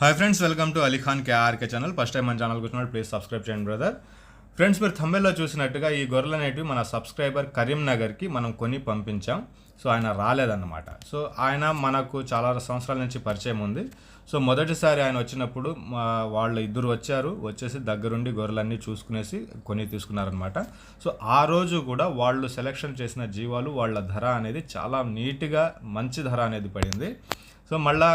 Hi friends welcome to Alikhan KRK channel first time మన ఛానల్కి వచ్చినప్పుడు ప్లీజ్ సబ్స్క్రైబ్ చేయండి బ్రదర్ ఫ్రెండ్స్ మీరు తమిళలో చూసినట్టుగా ఈ గొర్రెలు అనేటివి మన సబ్స్క్రైబర్ కరీంనగర్కి మనం కొని పంపించాం. సో ఆయన రాలేదన్నమాట. సో ఆయన మనకు చాలా సంవత్సరాల నుంచి పరిచయం ఉంది. సో మొదటిసారి ఆయన వచ్చినప్పుడు వాళ్ళు వాళ్ళ ఇద్దరు వచ్చారు. వచ్చేసి దగ్గరుండి గొర్రెలన్నీ చూసుకునేసి కొని తీసుకున్నారనమాట సో ఆ రోజు కూడా వాళ్ళు సెలెక్షన్ చేసిన జీవాలు వాళ్ళ ధర అనేది చాలా నీట్గా మంచి ధర అనేది పడింది. సో మళ్ళా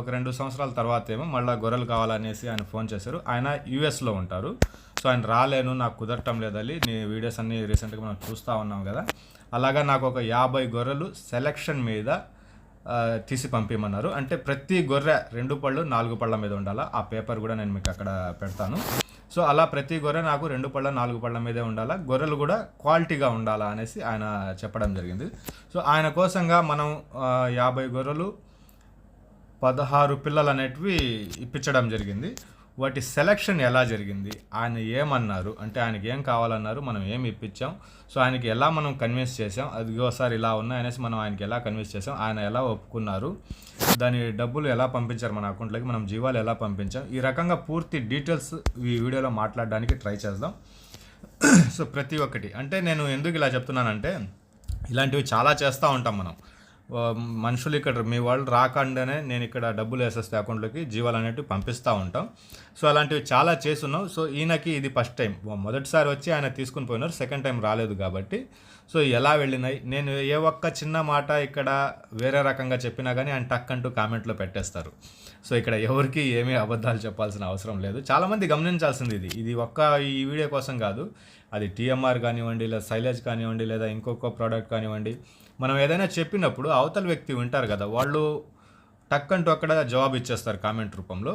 ఒక రెండు సంవత్సరాల తర్వాత ఏమో మళ్ళీ గొర్రెలు కావాలనేసి ఆయన ఫోన్ చేశారు. ఆయన యూఎస్లో ఉంటారు. సో ఆయన రాలేను నాకు కుదరటం లేదని నీ వీడియోస్ అన్ని రీసెంట్గా మనం చూస్తూ ఉన్నాం కదా. అలాగా నాకు ఒక యాభై గొర్రెలు సెలక్షన్ మీద తీసి పంపించమన్నారు అంటే ప్రతి గొర్రె రెండు పళ్ళు నాలుగు పళ్ళ మీద ఉండాలా? ఆ పేపర్ కూడా నేను మీకు అక్కడ పెడతాను. సో అలా ప్రతి గొర్రె నాకు రెండు పళ్ళ నాలుగు పళ్ళ మీదే ఉండాలా? గొర్రెలు కూడా క్వాలిటీగా ఉండాలా? అనేసి ఆయన చెప్పడం జరిగింది. సో ఆయన కోసంగా మనం యాభై గొర్రెలు పదహారు పిల్లలు అనేటివి ఇప్పించడం జరిగింది. వాటి సెలక్షన్ ఎలా జరిగింది? ఆయన ఏమన్నారు? అంటే ఆయనకి ఏం కావాలన్నారు? మనం ఏం ఇప్పించాం? సో ఆయనకి ఎలా మనం కన్విన్స్ చేసాం అదిగోసారి ఇలా ఉన్నాయి అనేసి మనం ఆయనకి ఎలా కన్విన్స్ చేసాం ఆయన ఎలా ఒప్పుకున్నారు? దాని డబ్బులు ఎలా పంపించారు మన అకౌంట్లోకి? మనం జీవాలు ఎలా పంపించాం? ఈ రకంగా పూర్తి డీటెయిల్స్ ఈ వీడియోలో మాట్లాడడానికి ట్రై చేద్దాం. సో ప్రతి ఒక్కటి. అంటే నేను ఎందుకు ఇలా చెప్తున్నానంటే ఇలాంటివి చాలా చేస్తూ ఉంటాం మనం. మనుషులు ఇక్కడ మీ వాళ్ళు రాకుండానే నేను ఇక్కడ డబ్బులు వేసేస్తే అకౌంట్లోకి జీవాలు అనేటివి పంపిస్తూ ఉంటాం. సో అలాంటివి చాలా చేస్తున్నాం. సో ఈయనకి ఇది ఫస్ట్ టైం. మొదటిసారి వచ్చి ఆయన తీసుకుని పోయినారు. సెకండ్ టైం రాలేదు కాబట్టి. సో ఎలా వెళ్ళినాయి? నేను ఏ ఒక్క చిన్న మాట ఇక్కడ వేరే రకంగా చెప్పినా కానీ ఆయన టక్ అంటూ కామెంట్లో పెట్టేస్తారు. సో ఇక్కడ ఎవరికి ఏమీ అబద్ధాలు చెప్పాల్సిన అవసరం లేదు. చాలామంది గమనించాల్సింది ఇది. ఇది ఒక్క ఈ వీడియో కోసం కాదు. అది టీఎంఆర్ కానివ్వండి లేదా సైలేజ్ కానివ్వండి లేదా ఇంకొక ప్రోడక్ట్ కానివ్వండి. మనం ఏదైనా చెప్పినప్పుడు అవతల వ్యక్తి వింటారు కదా వాళ్ళు టక్ అంటూ అక్కడ జవాబు ఇచ్చేస్తారు కామెంట్ రూపంలో.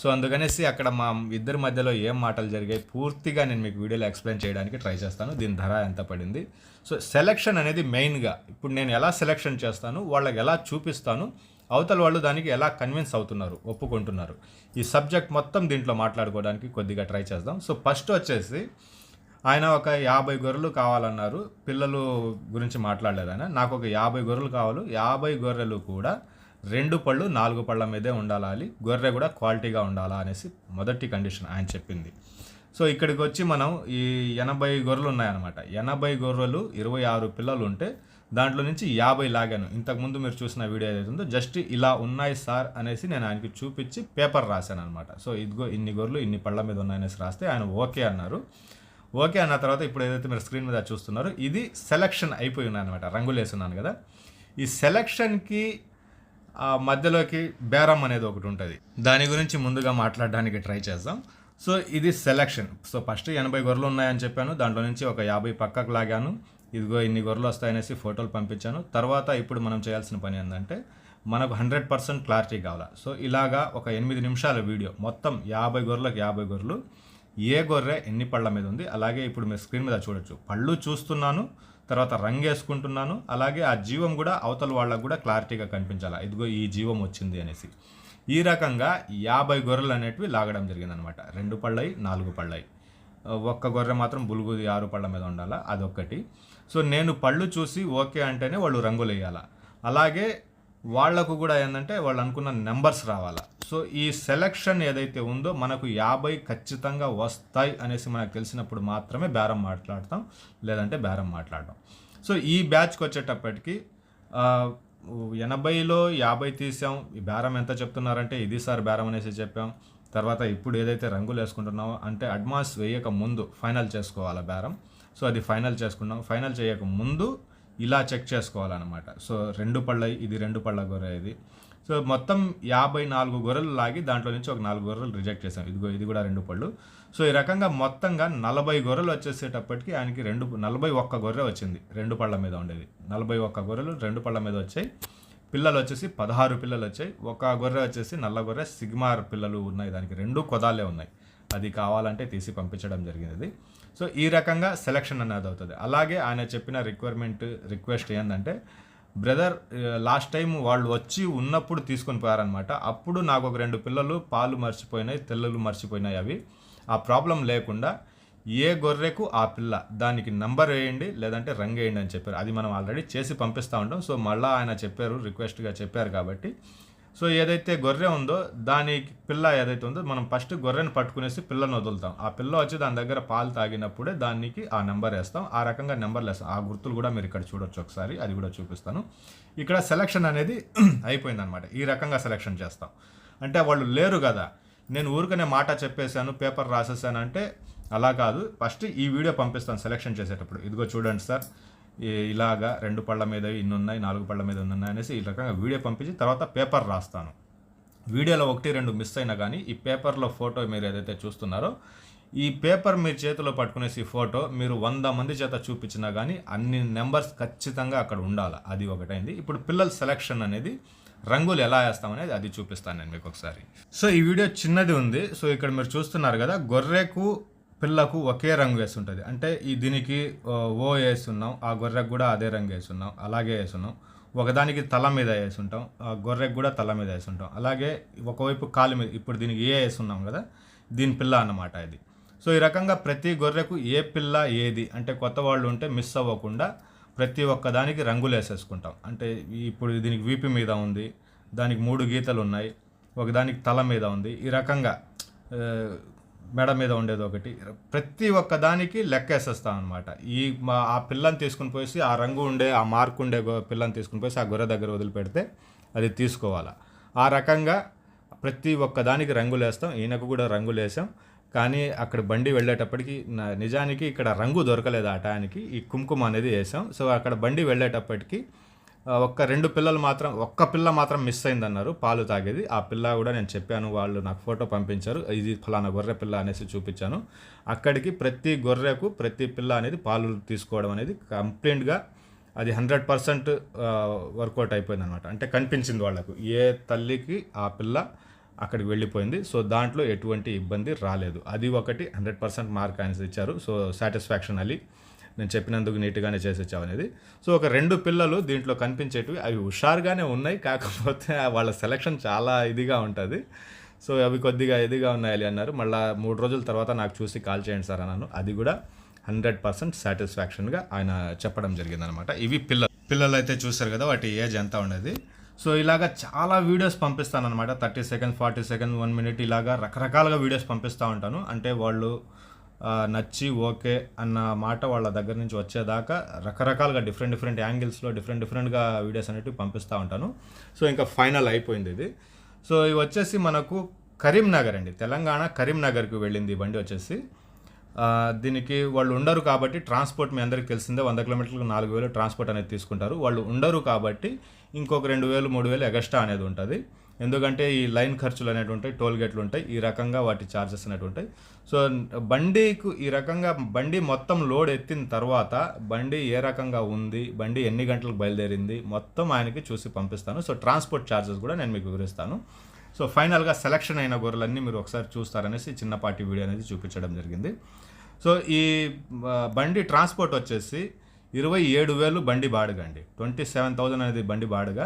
సో అందుకనేసి అక్కడ మా ఇద్దరి మధ్యలో ఏం మాటలు జరిగాయి పూర్తిగా నేను మీకు వీడియోలో ఎక్స్ప్లెయిన్ చేయడానికి ట్రై చేస్తాను దీని ధర ఎంత పడింది. సో సెలెక్షన్ అనేది మెయిన్గా ఇప్పుడు నేను ఎలా సెలెక్షన్ చేస్తాను వాళ్ళకి ఎలా చూపిస్తాను అవతల వాళ్ళు దానికి ఎలా కన్విన్స్ అవుతున్నారు ఒప్పుకుంటున్నారు. ఈ సబ్జెక్ట్ మొత్తం దీంట్లో మాట్లాడుకోవడానికి కొద్దిగా ట్రై చేద్దాం. సో ఫస్ట్ వచ్చేసి ఆయన ఒక యాభై గొర్రెలు కావాలన్నారు. పిల్లలు గురించి మాట్లాడలేదు ఆయన. నాకు ఒక యాభై గొర్రెలు కావాలి. యాభై గొర్రెలు కూడా రెండు పళ్ళు నాలుగు పళ్ళ మీదే ఉండాలి గొర్రె కూడా క్వాలిటీగా ఉండాలా అనేసి మొదటి కండిషన్ ఆయన చెప్పింది. సో ఇక్కడికి వచ్చి మనం ఈ ఎనభై గొర్రెలు ఉన్నాయన్నమాట. ఎనభై గొర్రెలు ఇరవై ఆరు పిల్లలు ఉంటే దాంట్లో నుంచి యాభై లాగాను. ఇంతకుముందు మీరు చూసిన వీడియో ఏదైతే ఉందో జస్ట్ ఇలా ఉన్నాయి సార్ అనేసి నేను ఆయనకి చూపించి పేపర్ రాశాను అనమాట సో ఇదిగో ఇన్ని గొర్రెలు ఇన్ని పళ్ళ మీద ఉన్నాయనేసి రాస్తే ఆయన ఓకే అన్నారు. ఓకే అన్న తర్వాత ఇప్పుడు ఏదైతే మీరు స్క్రీన్ మీద చూస్తున్నారో ఇది సెలక్షన్ అయిపోయి ఉన్నాయన్నమాట రంగులు వేస్తున్నాను కదా. ఈ సెలక్షన్కి మధ్యలోకి బేరం అనేది ఒకటి ఉంటుంది. దాని గురించి ముందుగా మాట్లాడడానికి ట్రై చేద్దాం. సో ఇది సెలక్షన్ సో ఫస్ట్ ఎనభై గొర్రెలు ఉన్నాయని చెప్పాను. దాంట్లో నుంచి ఒక యాభై పక్కకు లాగాను. ఇదిగో ఇన్ని గొర్రెలు వస్తాయనేసి ఫోటోలు పంపించాను. తర్వాత ఇప్పుడు మనం చేయాల్సిన పని ఏంటంటే మనకు హండ్రెడ్ పర్సెంట్ క్లారిటీ కావాలా. సో ఇలాగా ఒక ఎనిమిది నిమిషాల వీడియో. మొత్తం యాభై గొర్రెలకు యాభై గొర్రెలు. ఏ గొర్రె ఎన్ని పళ్ళ మీద ఉంది? అలాగే ఇప్పుడు మీరు స్క్రీన్ మీద చూడొచ్చు. పళ్ళు చూస్తున్నాను తర్వాత రంగు వేసుకుంటున్నాను అలాగే ఆ జీవం కూడా అవతల వాళ్ళకు కూడా క్లారిటీగా కనిపించాలి? ఇదిగో ఈ జీవం వచ్చింది అనేసి. ఈ రకంగా యాభై గొర్రెలు అనేటివి లాగడం జరిగిందనమాట. రెండు పళ్ళయి నాలుగు పళ్ళయి. ఒక్క గొర్రె మాత్రం బులుగుది ఆరు పళ్ళ మీద ఉండాలా? అదొక్కటి. సో నేను పళ్ళు చూసి ఓకే అంటేనే వాళ్ళు రంగులు వేయాలా అలాగే వాళ్ళకు కూడా ఏంటంటే వాళ్ళు అనుకున్న నెంబర్స్ రావాలా. సో ఈ సెలక్షన్ ఏదైతే ఉందో మనకు యాభై ఖచ్చితంగా వస్తాయి అనేసి మనకు తెలిసినప్పుడు మాత్రమే బేరం మాట్లాడతాం లేదంటే బేరం మాట్లాడడం. సో ఈ బ్యాచ్కి వచ్చేటప్పటికి ఎనభైలో యాభై తీసాం ఈ బేరం ఎంత చెప్తున్నారంటే ఇది సార్ బేరం అనేసి చెప్పాం. తర్వాత ఇప్పుడు ఏదైతే రంగులు వేసుకుంటున్నామో అంటే అడ్వాన్స్ వేయక ముందు ఫైనల్ చేసుకోవాలి బేరం. సో అది ఫైనల్ చేసుకున్నాం. ఫైనల్ చేయక ముందు ఇలా చెక్ చేసుకోవాలన్నమాట. సో రెండు పళ్ళ ఇది రెండు పళ్ళ గొర్రె ఇది. సో మొత్తం యాభై నాలుగు గొర్రెలు లాగి దాంట్లో నుంచి ఒక నాలుగు గొర్రెలు రిజెక్ట్ చేశాం. ఇదిగో ఇది కూడా రెండు పళ్ళు. సో ఈ రకంగా మొత్తంగా నలభై గొర్రెలు వచ్చేసేటప్పటికి ఆయనకి రెండు నలభై ఒక్క గొర్రె వచ్చింది రెండు పళ్ళ మీద ఉండేది. నలభై ఒక్క గొర్రెలు రెండు పళ్ళ మీద వచ్చాయి. పిల్లలు వచ్చేసి పదహారు పిల్లలు వచ్చాయి. ఒక గొర్రె వచ్చేసి నల్ల గొర్రె సిగ్మార్ పిల్లలు ఉన్నాయి. దానికి రెండు కొదాలే ఉన్నాయి. అది కావాలంటే తీసి పంపించడం జరిగింది. సో ఈ రకంగా సెలక్షన్ అనేది అవుతుంది. అలాగే ఆయన చెప్పిన రిక్వైర్మెంట్ రిక్వెస్ట్ ఏంటంటే బ్రదర్ లాస్ట్ టైం వాళ్ళు వచ్చి ఉన్నప్పుడు తీసుకొని పోయారనమాట అప్పుడు నాకు ఒక రెండు పిల్లలు పాలు మర్చిపోయినాయి తెల్లలు మర్చిపోయినాయి అవి. ఆ ప్రాబ్లం లేకుండా ఏ గొర్రెకు ఆ పిల్ల దానికి నంబర్ వేయండి లేదంటే రంగు వేయండి అని చెప్పారు. అది మనం ఆల్రెడీ చేసి పంపిస్తూ ఉంటాం సో మళ్ళీ ఆయన చెప్పారు రిక్వెస్ట్గా చెప్పారు కాబట్టి సో ఏదైతే గొర్రె ఉందో దాని పిల్ల ఏదైతే ఉందో మనం ఫస్ట్ గొర్రెను పట్టుకునేసి పిల్లను వదులుతాం. ఆ పిల్ల వచ్చి దాని దగ్గర పాలు తాగినప్పుడే దానికి ఆ నెంబర్ వేస్తాం. ఆ రకంగా నెంబర్లు వేస్తాం ఆ గుర్తులు కూడా మీరు ఇక్కడ చూడొచ్చు ఒకసారి అది కూడా చూపిస్తాను. ఇక్కడ సెలక్షన్ అనేది అయిపోయిందనమాట ఈ రకంగా సెలక్షన్ చేస్తాం. అంటే వాళ్ళు లేరు కదా. నేను ఊరికనే మాట చెప్పేశాను పేపర్ రాసేసాను అంటే అలా కాదు. ఫస్ట్ ఈ వీడియో పంపిస్తాను సెలెక్షన్ చేసేటప్పుడు. ఇదిగో చూడండి సార్. ఇలాగా రెండు పళ్ళ మీద ఇన్ని ఉన్నాయి నాలుగు పళ్ళ మీద ఉన్నాయి అనేసి ఈ రకంగా వీడియో పంపించి తర్వాత పేపర్ రాస్తాను. వీడియోలో ఒకటి రెండు మిస్ అయినా కానీ ఈ పేపర్లో ఫోటో మీరు ఏదైతే చూస్తున్నారో ఈ పేపర్ మీరు చేతిలో పట్టుకునేసి ఫోటో మీరు వంద మంది చేత చూపించినా కానీ అన్ని నెంబర్స్ ఖచ్చితంగా అక్కడ ఉండాలి. అది ఒకటైంది. ఇప్పుడు పిల్లల సెలెక్షన్ అనేది రంగులు ఎలా వేస్తామనేది అది చూపిస్తాను నేను మీకు ఒకసారి. సో ఈ వీడియో చిన్నది ఉంది. సో ఇక్కడ మీరు చూస్తున్నారు కదా గొర్రెకు పిల్లకు ఒకే రంగు వేసి ఉంటుంది అంటే ఈ దీనికి ఓ వేస్తున్నాం ఆ గొర్రెకు కూడా అదే రంగు వేస్తున్నాం అలాగే వేస్తున్నాం ఒకదానికి తల మీద వేస్తుంటాం ఆ గొర్రెకు కూడా తల మీద వేస్తుంటాం అలాగే ఒకవైపు కాలు మీద ఇప్పుడు దీనికి ఏ వేస్తున్నాం కదా దీని పిల్ల అన్నమాట ఇది. సో ఈ రకంగా ప్రతి గొర్రెకు ఏ పిల్ల ఏది అంటే కొత్త వాళ్ళు ఉంటే మిస్ అవ్వకుండా ప్రతి ఒక్క దానికి రంగులు వేసేసుకుంటాం. అంటే ఇప్పుడు దీనికి వీపి మీద ఉంది దానికి మూడు గీతలు ఉన్నాయి ఒకదానికి తల మీద ఉంది. ఈ రకంగా మెడ మీద ఉండేది ఒకటి. ప్రతి ఒక్క దానికి లెక్కేసేస్తాం అనమాట ఈ మా ఆ పిల్లని తీసుకుని పోయి ఆ రంగు ఉండే ఆ మార్క్ ఉండే పిల్లని తీసుకుని పోయి ఆ గొర్రె దగ్గర వదిలిపెడితే అది తీసుకోవాలా. ఆ రకంగా ప్రతి ఒక్క దానికి రంగులు వేస్తాం. ఈయనకు కూడా రంగులు వేసాం. కానీ అక్కడ బండి వెళ్ళేటప్పటికి నా- నిజానికి ఇక్కడ రంగు దొరకలేదు ఆ టయానికి. ఈ కుంకుమ అనేది వేసాం. సో అక్కడ బండి వెళ్ళేటప్పటికి ఒక్క రెండు పిల్లలు మాత్రం ఒక్క పిల్ల మాత్రం మిస్ అయిందన్నారు. పాలు తాగేది. ఆ పిల్ల కూడా నేను చెప్పాను వాళ్ళు నాకు ఫోటో పంపించారు. ఇది ఫలానా గొర్రె పిల్ల అనేసి చూపించాను. అక్కడికి ప్రతి గొర్రెకు ప్రతి పిల్ల అనేది పాలు తీసుకోవడం అనేది కంప్లీట్గా అది హండ్రెడ్ పర్సెంట్ వర్కౌట్ అయిపోయింది అనమాట అంటే కనిపించింది వాళ్ళకు. ఏ తల్లికి ఆ పిల్ల అక్కడికి వెళ్ళిపోయింది. సో దాంట్లో ఎటువంటి ఇబ్బంది రాలేదు. అది ఒకటి హండ్రెడ్ పర్సెంట్ మార్క్ అనేసి ఇచ్చారు. So satisfaction Ali. నేను చెప్పినందుకు నీట్గానే చేసొచ్చావు అనేది సో ఒక రెండు పిల్లలు దీంట్లో కనిపించేటివి అవి హుషారుగానే ఉన్నాయి. కాకపోతే వాళ్ళ సెలక్షన్ చాలా ఇదిగా ఉంటుంది. సో అవి కొద్దిగా ఇదిగా ఉన్నాయి అన్నారు. మళ్ళీ మూడు రోజుల తర్వాత నాకు చూసి కాల్ చేయండి సార్ అన్నాను. అది కూడా హండ్రెడ్ పర్సెంట్ సాటిస్ఫాక్షన్గా ఆయన చెప్పడం జరిగిందనమాట ఇవి పిల్లలు పిల్లలు అయితే చూశారు కదా వాటి ఏజ్ ఎంత ఉండేది. సో ఇలాగా చాలా వీడియోస్ పంపిస్తాను అనమాట thirty second forty second one minute ఇలాగా రకరకాలుగా వీడియోస్ పంపిస్తూ ఉంటాను. అంటే వాళ్ళు నచ్చి ఓకే అన్న మాట వాళ్ళ దగ్గర నుంచి వచ్చేదాకా రకరకాలుగా డిఫరెంట్ డిఫరెంట్ యాంగిల్స్లో డిఫరెంట్ డిఫరెంట్గా వీడియోస్ అనేవి పంపిస్తూ ఉంటాను. సో ఇంకా ఫైనల్ అయిపోయింది ఇది. సో ఇవి వచ్చేసి మనకు కరీంనగర్ అండి. తెలంగాణ కరీంనగర్కి వెళ్ళింది ఈ బండి వచ్చేసి. దీనికి వాళ్ళు ఉండరు కాబట్టి ట్రాన్స్పోర్ట్ మీ అందరికీ తెలిసిందే. వంద కిలోమీటర్లకు నాలుగు వేలు ట్రాన్స్పోర్ట్ అనేది తీసుకుంటారు. వాళ్ళు ఉండరు కాబట్టి ఇంకొక రెండు వేలు మూడు వేలు ఎగస్ట్రా అనేది ఉంటుంది. ఎందుకంటే ఈ లైన్ ఖర్చులు అనేవి ఉంటాయి టోల్ గేట్లు ఉంటాయి ఈ రకంగా వాటి ఛార్జెస్ అనేవి ఉంటాయి సో బండికు ఈ రకంగా బండి మొత్తం లోడ్ ఎత్తిన తర్వాత బండి ఏ రకంగా ఉంది బండి ఎన్ని గంటలకు బయలుదేరింది మొత్తం ఆయనకి చూసి పంపిస్తాను. సో ట్రాన్స్పోర్ట్ ఛార్జెస్ కూడా నేను మీకు వివరిస్తాను. సో ఫైనల్గా సెలక్షన్ అయిన గొర్రెలన్నీ మీరు ఒకసారి చూస్తారనేసి చిన్నపాటి వీడియో అనేది చూపించడం జరిగింది. సో ఈ బండి ట్రాన్స్పోర్ట్ వచ్చేసి ఇరవై ఏడు వేలు బండి బాడుగ అండి ట్వంటీ సెవెన్ థౌజండ్ అనేది బండి బాడుగ.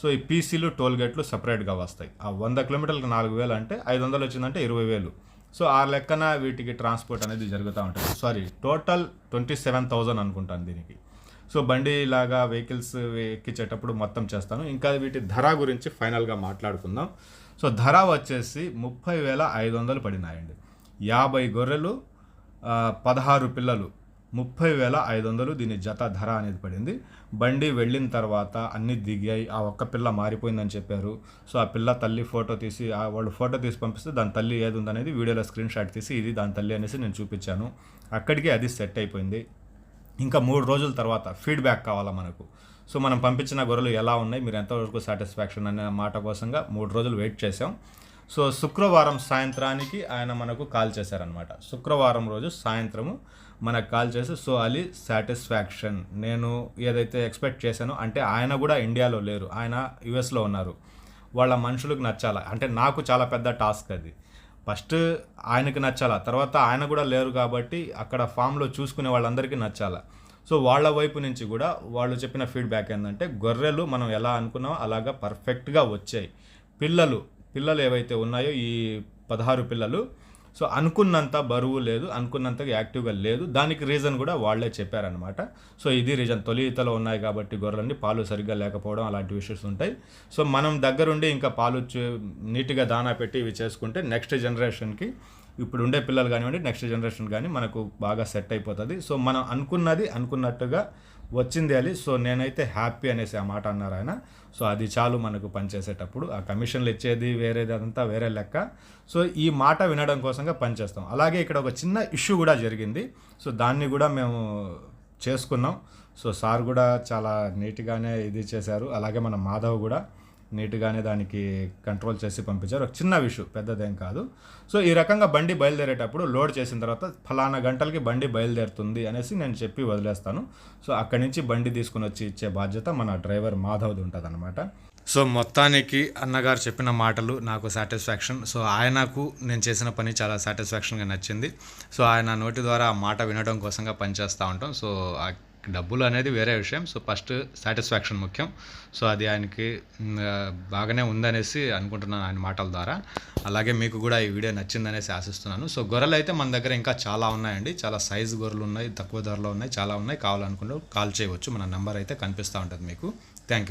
సో ఈ పీసీలు టోల్ గేట్లు సపరేట్గా వస్తాయి. ఆ వంద కిలోమీటర్లకు నాలుగు వేలు అంటే ఐదు వందలు వచ్చిందంటే ఇరవై వేలు. సో ఆ లెక్కన వీటికి ట్రాన్స్పోర్ట్ అనేది జరుగుతూ ఉంటుంది. Sorry total twenty seven thousand అనుకుంటాను దీనికి. సో బండి ఇలాగా వెహికల్స్ ఎక్కించేటప్పుడు మొత్తం చేస్తాను. ఇంకా వీటి ధర గురించి ఫైనల్గా మాట్లాడుకుందాం. సో ధర వచ్చేసి ముప్పై వేల ఐదు వందలు పడినాయండి. యాభై గొర్రెలు పదహారు పిల్లలు ముప్పై వేల ఐదు వందలు దీని జత ధర అనేది పడింది. బండి వెళ్ళిన తర్వాత అన్నీ దిగాయి. ఆ ఒక్క పిల్ల మారిపోయిందని చెప్పారు. సో ఆ పిల్ల తల్లి ఫోటో తీసి ఆ వాళ్ళు ఫోటో తీసి పంపిస్తే దాని తల్లి ఏది ఉందనేది వీడియోలో స్క్రీన్ షాట్ తీసి ఇది దాని తల్లి అనేసి నేను చూపించాను. అక్కడికి అది సెట్ అయిపోయింది. ఇంకా మూడు రోజుల తర్వాత ఫీడ్బ్యాక్ కావాలా మనకు. సో మనం పంపించిన గొర్రెలు ఎలా ఉన్నాయి మీరు ఎంతవరకు సాటిస్ఫాక్షన్ అనే మాట కోసంగా మూడు రోజులు వెయిట్ చేసాం సో శుక్రవారం సాయంత్రానికి ఆయన మనకు కాల్ చేశారనమాట శుక్రవారం రోజు సాయంత్రము మనకు కాల్ చేసి సో అలీ సాటిస్ఫాక్షన్. నేను ఏదైతే ఎక్స్పెక్ట్ చేశానో అంటే ఆయన కూడా ఇండియాలో లేరు. ఆయన యుఎస్లో ఉన్నారు. వాళ్ళ మనుషులకు నచ్చాల? అంటే నాకు చాలా పెద్ద టాస్క్ అది. ఫస్ట్ ఆయనకి నచ్చాల? తర్వాత ఆయన కూడా లేరు కాబట్టి అక్కడ ఫామ్లో చూసుకునే వాళ్ళందరికీ నచ్చాల? సో వాళ్ళ వైపు నుంచి కూడా వాళ్ళు చెప్పిన ఫీడ్బ్యాక్ ఏంటంటే గొర్రెలు మనం ఎలా అనుకున్నామో అలాగా పర్ఫెక్ట్గా వచ్చాయి. పిల్లలు పిల్లలు ఏవైతే ఉన్నాయో ఈ పదహారు పిల్లలు సో అనుకున్నంత బరువు లేదు అనుకున్నంత యాక్టివ్గా లేదు. దానికి రీజన్ కూడా వాళ్ళే చెప్పారనమాట సో ఇది రీజన్. తొలి ఈతలో ఉన్నాయి కాబట్టి గొర్రెలన్నీ పాలు సరిగ్గా లేకపోవడం అలాంటి ఇష్యూస్ ఉంటాయి. సో మనం దగ్గరుండి ఇంకా పాలు నీట్గా దానా పెట్టి ఇవి చేసుకుంటే నెక్స్ట్ జనరేషన్కి ఇప్పుడు ఉండే పిల్లలు కానివ్వండి నెక్స్ట్ జనరేషన్ కానీ మనకు బాగా సెట్ అయిపోతుంది. సో మనం అనుకున్నది అనుకున్నట్టుగా వచ్చింది అది. సో నేనైతే హ్యాపీ అనేసి ఆ మాట అన్నారు ఆయన. సో అది చాలు మనకు పనిచేసేటప్పుడు. ఆ కమిషన్లు ఇచ్చేది వేరేది అదంతా వేరే లెక్క. సో ఈ మాట వినడం కోసంగా పనిచేస్తాం. అలాగే ఇక్కడ ఒక చిన్న ఇష్యూ కూడా జరిగింది. సో దాన్ని కూడా మేము చేసుకున్నాం. సో సార్ కూడా చాలా నీట్గానే ఇది చేశారు. అలాగే మన మాధవ్ కూడా. నీట్గానే దానికి కంట్రోల్ చేసి పంపించారు. ఒక చిన్న విషయం పెద్దదేం కాదు. సో ఈ రకంగా బండి బయలుదేరేటప్పుడు లోడ్ చేసిన తర్వాత ఫలానా గంటలకి బండి బయలుదేరుతుంది అనేసి నేను చెప్పి వదిలేస్తాను. సో అక్కడి నుంచి బండి తీసుకుని వచ్చి ఇచ్చే బాధ్యత మన డ్రైవర్ మాధవ్ది ఉంటుంది సో మొత్తానికి అన్నగారు చెప్పిన మాటలు నాకు సాటిస్ఫాక్షన్ సో ఆయనకు నేను చేసిన పని చాలా సాటిస్ఫాక్షన్గా నచ్చింది. సో ఆయన నోటి ద్వారా ఆ మాట వినడం కోసంగా పనిచేస్తూ ఉంటాం. సో డబ్బులు అనేది వేరే విషయం. సో ఫస్ట్ సాటిస్ఫాక్షన్ ముఖ్యం. సో అది ఆయనకి బాగానే ఉందనేసి అనుకుంటున్నాను ఆయన మాటల ద్వారా. అలాగే మీకు కూడా ఈ వీడియో నచ్చిందనేసి ఆశిస్తున్నాను. సో గొర్రెలు అయితే మన దగ్గర ఇంకా చాలా ఉన్నాయండి. చాలా సైజు గొర్రెలు ఉన్నాయి తక్కువ ధరలో ఉన్నాయి చాలా ఉన్నాయి. కావాలనుకుంటే కాల్ చేయవచ్చు. మన నెంబర్ అయితే కనిపిస్తూ ఉంటుంది మీకు. Thank you.